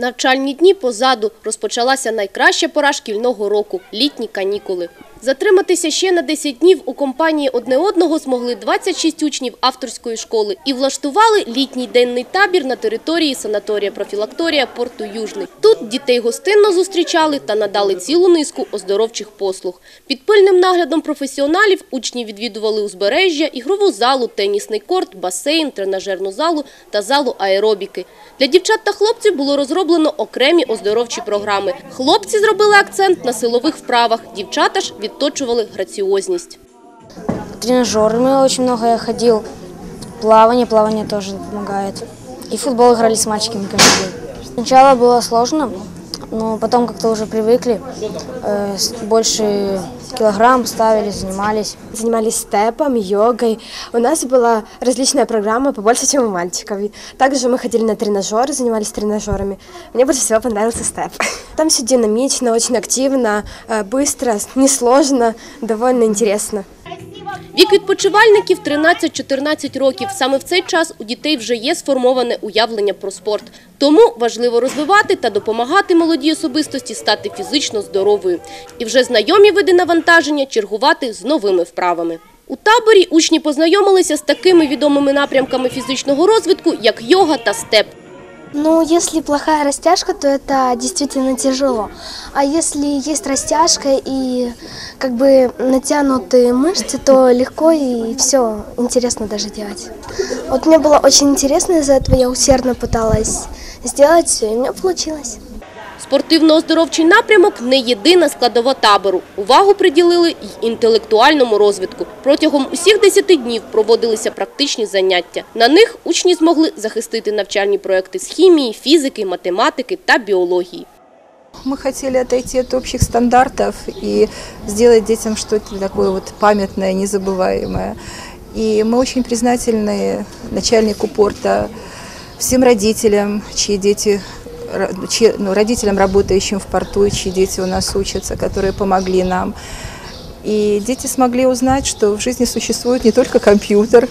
Навчальні дні позаду розпочалася найкраща пора шкільного року – літні канікули. Затриматися ще на 10 днів у компанії одне одного змогли 26 учнів авторської школи і влаштували літній денний табір на території санаторія профілакторія порту Южний. Тут дітей гостинно зустрічали та надали цілу низку оздоровчих послуг. Під пильним наглядом професіоналів учні відвідували узбережжя, ігрову залу, тенісний корт, басейн, тренажерну залу та залу аеробіки. Для дівчат та хлопців було розроблено окремі оздоровчі програми. Хлопці зробили акцент на силових вправах, дівчата ж відточували граціозність. тренажерами очень много я ходил. Плавание, плавание тоже помогает. И в футбол играли с мальчиками каждый день. Сначала было сложно, но потом как-то уже привыкли. Э, с- больше килограмм ставили, занимались. занимались степом, йогой. У нас была различная программа, побольше, чем у мальчиков. И Также мы ходили на тренажеры, занимались тренажерами. Мне больше всего понравился степ. Там все динамично, очень активно, э, быстро, несложно, довольно интересно. Вік відпочивальників 13-14 років. Саме в цей час у дітей вже є сформоване уявлення про спорт. Тому важливо розвивати та допомагати молодій особистості стати фізично здоровою. І вже знайомі види навантаження чергувати з новими вправами. У таборі учні познайомилися з такими відомими напрямками фізичного розвитку, як йога та степ. Ну, если плохая растяжка, то это действительно тяжело. А если есть растяжка и как бы натянутые мышцы, то легко и все интересно даже делать. Вот мне было очень интересно, из-за этого я усердно пыталась сделать все, и у меня получилось. Спортивно-оздоровчий напрямок не єдина складова табору. Увагу приділили й інтелектуальному розвитку. Протягом усіх 10 днів проводилися практичні заняття. На них учні змогли захистити навчальні проекти з хімії, фізики, математики та біології. Мы хотели отойти от общих стандартов и сделать детям что-то такое вот памятное, незабываемое. И мы очень признательны начальнику порта, всем родителям, чьи дети, ра- чьи- ну, родителям, работающим в порту, и чьи дети у нас учатся, которые помогли нам. И дети смогли узнать, что в жизни существует не только компьютер,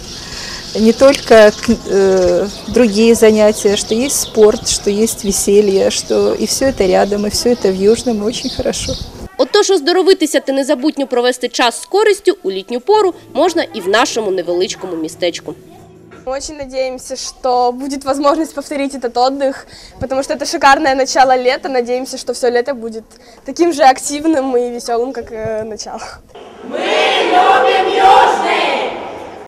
не только к- э, другие занятия, что есть спорт, что есть веселье, что и все это рядом, и все это в Южном, и очень хорошо. Отож, оздоровитися та незабутньо провести час з користю у літню пору можна і в нашому невеличкому містечку. Мы очень надеемся, что будет возможность повторить этот отдых, потому что это шикарное начало лета. Надеемся, что все лето будет таким же активным и веселым, как э, начало. Ми любимо Южний!